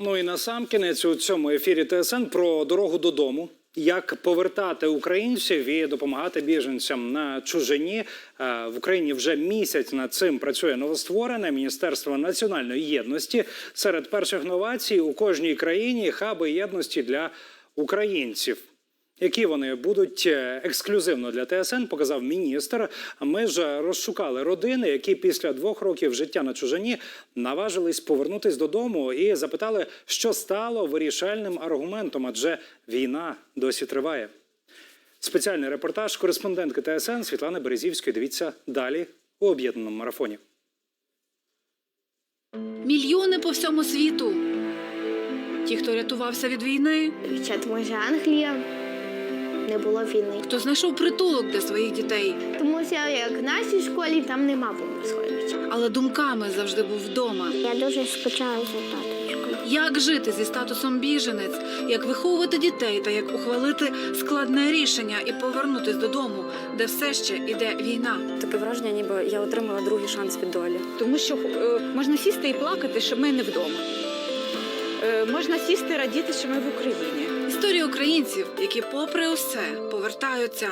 Ну і насамкінець у цьому ефірі ТСН про дорогу додому. Як повертати українців і допомагати біженцям на чужині Е, в Україні вже місяць над цим працює новостворене Міністерство національної єдності. Серед перших новацій у кожній країні хаби єдності для українців. Які вони будуть е, ексклюзивно для ТСН, показав міністр. А Ми ж розшукали родини, які після двох років життя на чужині наважились повернутись додому і запитали, що стало вирішальним аргументом, адже війна досі триває. Спеціальний репортаж кореспондентки ТСН Світлани Березівської. Дивіться далі у об'єднаному марафоні. Мільйони по всьому світу. Ті, хто рятувався від війни, Ще тому що Не було війни. хто знайшов притулок для своїх дітей, Тому що як в нашій школі там нема бомбосховища. але думками завжди був вдома. Я дуже скучаю за таточкою. Як жити зі статусом біженець, як виховувати дітей та як ухвалити складне рішення і повернутись додому, де все ще іде війна. Таке враження, ніби я отримала другий шанс від долі. Тому що е, можна сісти і плакати, що ми не вдома. Е, можна сісти радіти, що ми в Україні. Історії українців, які, попри усе, повертаються.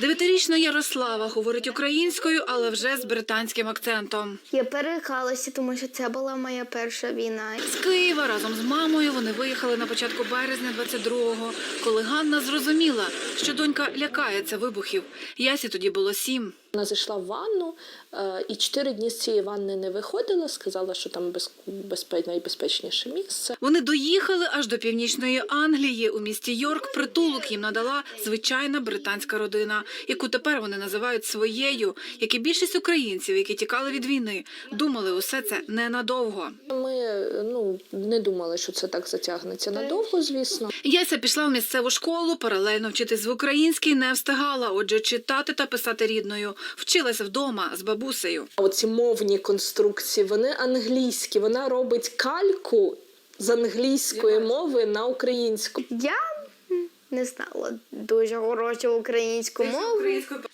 Дев'ятирічна Ярослава говорить українською, але вже з британським акцентом. Я перелякалася, тому що це була моя перша війна. З Києва разом з мамою вони виїхали на початку березня 22-го, коли Ганна зрозуміла, що донька лякається вибухів. Ясі тоді було сім. Вона зайшла в ванну е, і чотири дні з цієї ванни не виходила, сказала, що там без, безпе- найбезпечніше місце. Вони доїхали аж до північної Англії. У місті Йорк притулок їм надала звичайна британська родина, яку тепер вони називають своєю, як і більшість українців, які тікали від війни, думали усе це ненадовго. Ми ну, не думали, що це так затягнеться надовго, звісно. Яся пішла в місцеву школу, паралельно вчитись в українській не встигала. Отже, читати та писати рідною. Вчилася вдома з бабусею. Оці мовні конструкції, вони англійські. Вона робить кальку з англійської мови на українську. Я не знала дуже хорошу українську мову.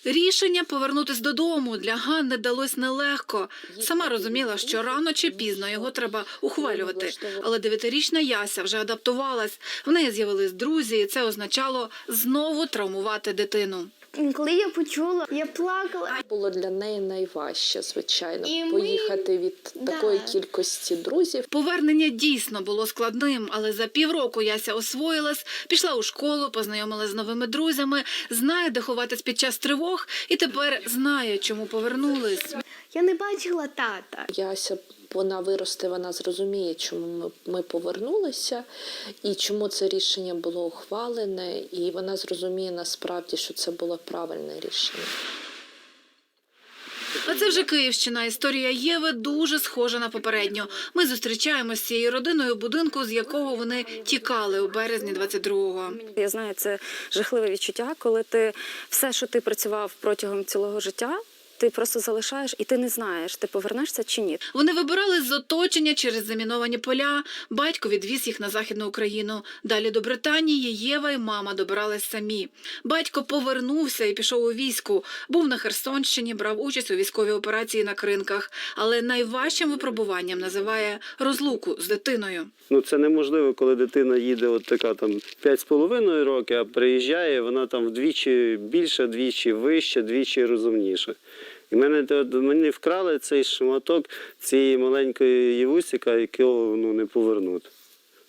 Рішення повернутись додому для Ганни далось нелегко. Сама розуміла, що рано чи пізно його треба ухвалювати. Але дев'ятирічна Яся вже адаптувалась. В неї з'явились друзі, і це означало знову травмувати дитину. Коли я почула, я плакала. Було для неї найважче, звичайно, І ми- поїхати від Да. такої кількості друзів. Повернення дійсно було складним, але за півроку Яся освоїлась, пішла у школу, познайомилась з новими друзями, знає, де ховатись під час тривог, і тепер знає, чому повернулись. Я не бачила тата. Яся вона виросте, вона зрозуміє, чому ми, повернулися і чому це рішення було ухвалене, і вона зрозуміє насправді, що це було правильне рішення. А це вже Київщина. Історія Єви дуже схожа на попередню. Ми зустрічаємося з цією родиною у будинку, з якого вони тікали у березні 22-го. Я знаю, це жахливе відчуття, коли ти все, що ти працював протягом цілого життя, ти просто залишаєш і ти не знаєш, ти повернешся чи ні. Вони вибирали з оточення через заміновані поля. Батько відвіз їх на західну Україну. Далі до Британії Єва і мама добирались самі. Батько повернувся і пішов у війську. Був на Херсонщині, брав участь у військовій операції на кринках. Але найважчим випробуванням називає розлуку з дитиною. Ну це неможливо, коли дитина їде от така там 5,5 років, а приїжджає, вона там вдвічі більше, двічі вище, двічі розумніша. І мене от, мені вкрали цей шматок цієї маленької Євусіка, якого ну, не повернути.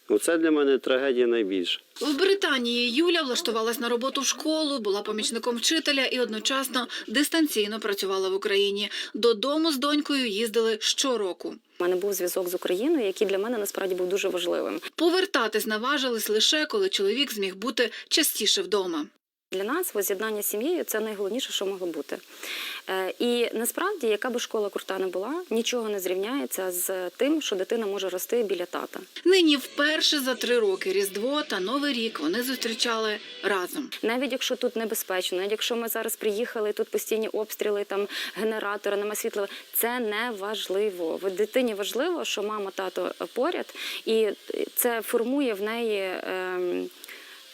Оце для мене трагедія найбільша. В Британії Юля влаштувалась на роботу в школу, була помічником вчителя і одночасно дистанційно працювала в Україні. Додому з донькою їздили щороку. У мене був зв'язок з Україною, який для мене насправді був дуже важливим. Повертатись наважились лише коли чоловік зміг бути частіше вдома. Для нас воз'єднання з сім'єю це найголовніше, що могло бути. Е, І насправді, яка би школа крута не була, нічого не зрівняється з тим, що дитина може рости біля тата. Нині вперше за три роки Різдво та Новий рік вони зустрічали разом. Навіть якщо тут небезпечно, навіть якщо ми зараз приїхали, тут постійні обстріли, там генератори, нема світла, це не важливо. В дитині важливо, що мама, тато поряд, і це формує в неї. ем,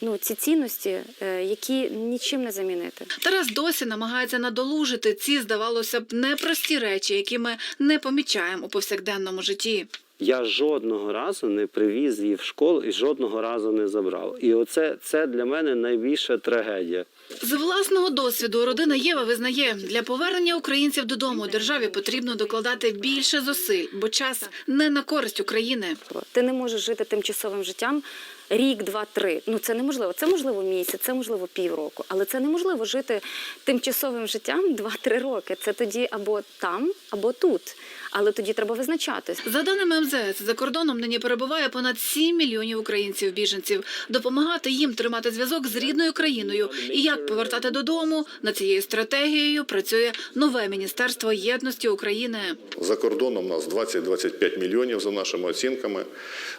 ну, ці цінності, е, які нічим не замінити. Тарас досі намагається надолужити ці, здавалося б, непрості речі, які ми не помічаємо у повсякденному житті. Я жодного разу не привіз її в школу і жодного разу не забрав. І оце це для мене найбільша трагедія. З власного досвіду родина Єва визнає, для повернення українців додому державі потрібно докладати більше зусиль, бо час не на користь України. Ти не можеш жити тимчасовим життям рік, два, три. Ну це неможливо. Це можливо місяць, це можливо півроку, але це неможливо жити тимчасовим життям два-три роки. Це тоді або там, або тут. Але тоді треба визначатись. За даними МЗС, за кордоном нині перебуває понад 7 мільйонів українців-біженців. Допомагати їм тримати зв'язок з рідною країною і як повертати додому над цією стратегією працює нове міністерство єдності України. За кордоном нас 20-25 мільйонів за нашими оцінками.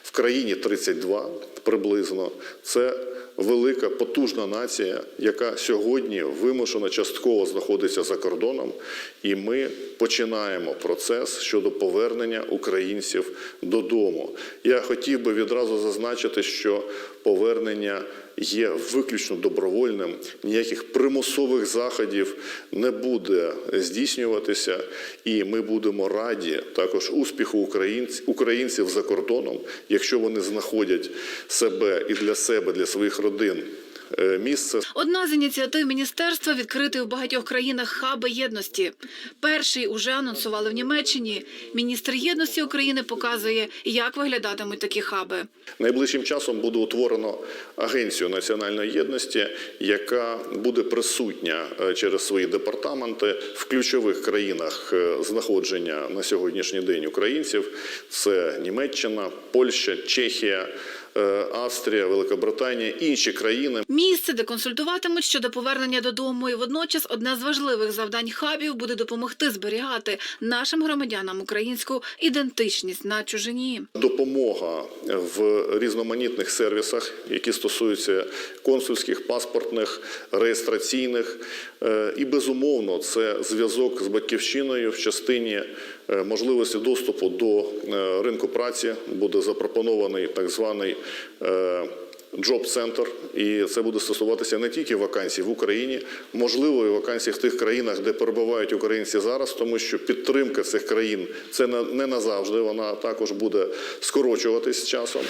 В країні 32 приблизно. Це велика потужна нація, яка сьогодні вимушено частково знаходиться за кордоном, і ми починаємо процес щодо повернення українців додому. Я хотів би відразу зазначити, що повернення є виключно добровольним, ніяких примусових заходів не буде здійснюватися, і ми будемо раді також успіху українців, за кордоном, якщо вони знаходять себе і для себе, для своїх родин місце Одна з ініціатив міністерства відкрити в багатьох країнах хаби єдності. Перший уже анонсували в Німеччині. Міністр єдності України показує, як виглядатимуть такі хаби. Найближчим часом буде утворено агенцію національної єдності, яка буде присутня е, через свої департаменти в ключових країнах е, знаходження на сьогоднішній день українців. Це Німеччина, Польща, Чехія, е, Австрія, Великобританія, інші країни. Місце, де консультуватимуть щодо повернення додому, і водночас одне з важливих завдань хабів буде допомогти зберігати нашим громадянам українську ідентичність на чужині. Допомога в різноманітних сервісах, які стосуються консульських, паспортних, реєстраційних, Е, і безумовно це зв'язок з батьківщиною в частині е, можливості доступу до е, ринку праці. Буде запропонований так званий. е, Джоб-центр, і це буде стосуватися не тільки вакансій в Україні, можливо, і вакансій в тих країнах, де перебувають українці зараз, тому що підтримка цих країн це не назавжди. Вона також буде скорочуватись з часом.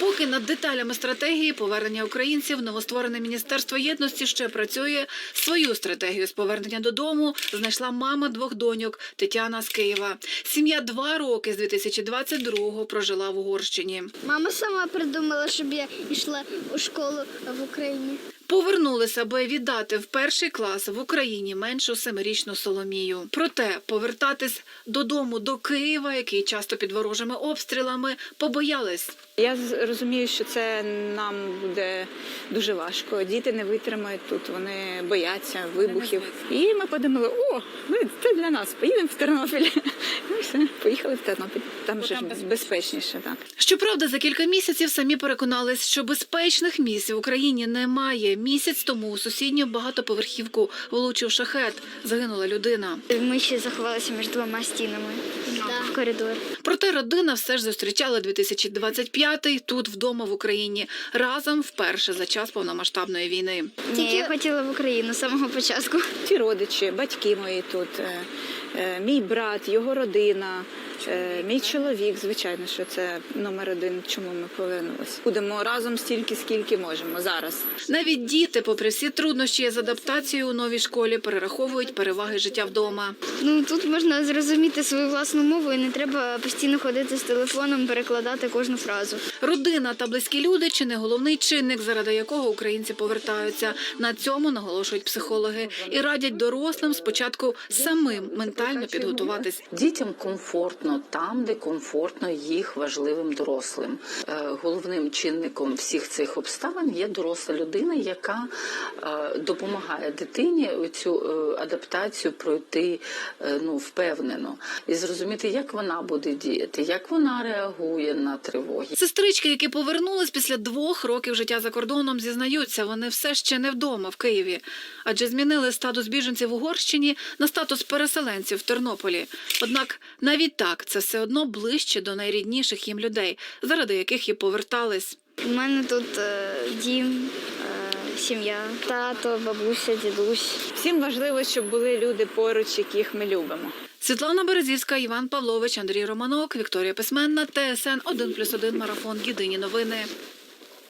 Поки над деталями стратегії повернення українців новостворене міністерство єдності ще працює. Свою стратегію з повернення додому знайшла мама двох доньок Тетяна з Києва. Сім'я два роки з 2022-го прожила в Угорщині. Мама сама придумала, щоб я йшла у школу в Україні. Повернулися, аби віддати в перший клас в Україні меншу семирічну Соломію. Проте повертатись додому до Києва, який часто під ворожими обстрілами, побоялись. Я розумію, що це нам буде дуже важко. Діти не витримають тут, вони бояться вибухів. І ми подумали, о, це для нас. Поїдемо в Тернопіль. Ну все, поїхали в Тернопіль. Там же ж безпечніше, так. Щоправда, за кілька місяців самі переконались, що безпечних місць в Україні немає. Місяць тому у сусідню багатоповерхівку влучив шахет. Загинула людина. Ми ще заховалися між двома стінами в коридор. Проте родина все ж зустрічала 2025-й тут вдома в Україні разом вперше за час повномасштабної війни. Ні, я хотіла в Україну з самого початку. Ті родичі, батьки мої тут, е, мій брат, його родина, е, мій чоловік. Звичайно, що це номер один, чому ми повернулися. Будемо разом стільки, скільки можемо зараз. Навіть діти, попри всі труднощі з адаптацією у новій школі, перераховують переваги життя вдома. Ну тут можна зрозуміти свою власну мову і не треба постійно ходити з телефоном, перекладати кожну фразу. Родина та близькі люди чи не головний чинник, заради якого українці повертаються. На цьому наголошують психологи і радять дорослим спочатку самим ментально підготуватись. Дітям комфортно там, де комфортно їх важливим дорослим. Е, Головним чинником всіх цих обставин є доросла людина, яка е, допомагає дитині цю е, адаптацію пройти ну, впевнено і зрозуміти, як вона буде діяти, як вона реагує на тривоги. Сестрички, які повернулись після двох років життя за кордоном, зізнаються, вони все ще не вдома в Києві, адже змінили статус біженців в Угорщині на статус переселенців в Тернополі. Однак навіть так це все одно ближче до найрідніших їм людей, заради яких і повертались. У мене тут е, дім, е, сім'я, тато, бабуся, дідусь. Всім важливо, щоб були люди поруч, яких ми любимо. Світлана Березівська, Іван Павлович, Андрій Романок, Вікторія Письменна, ТСН 1+,1 Марафон. Єдині новини.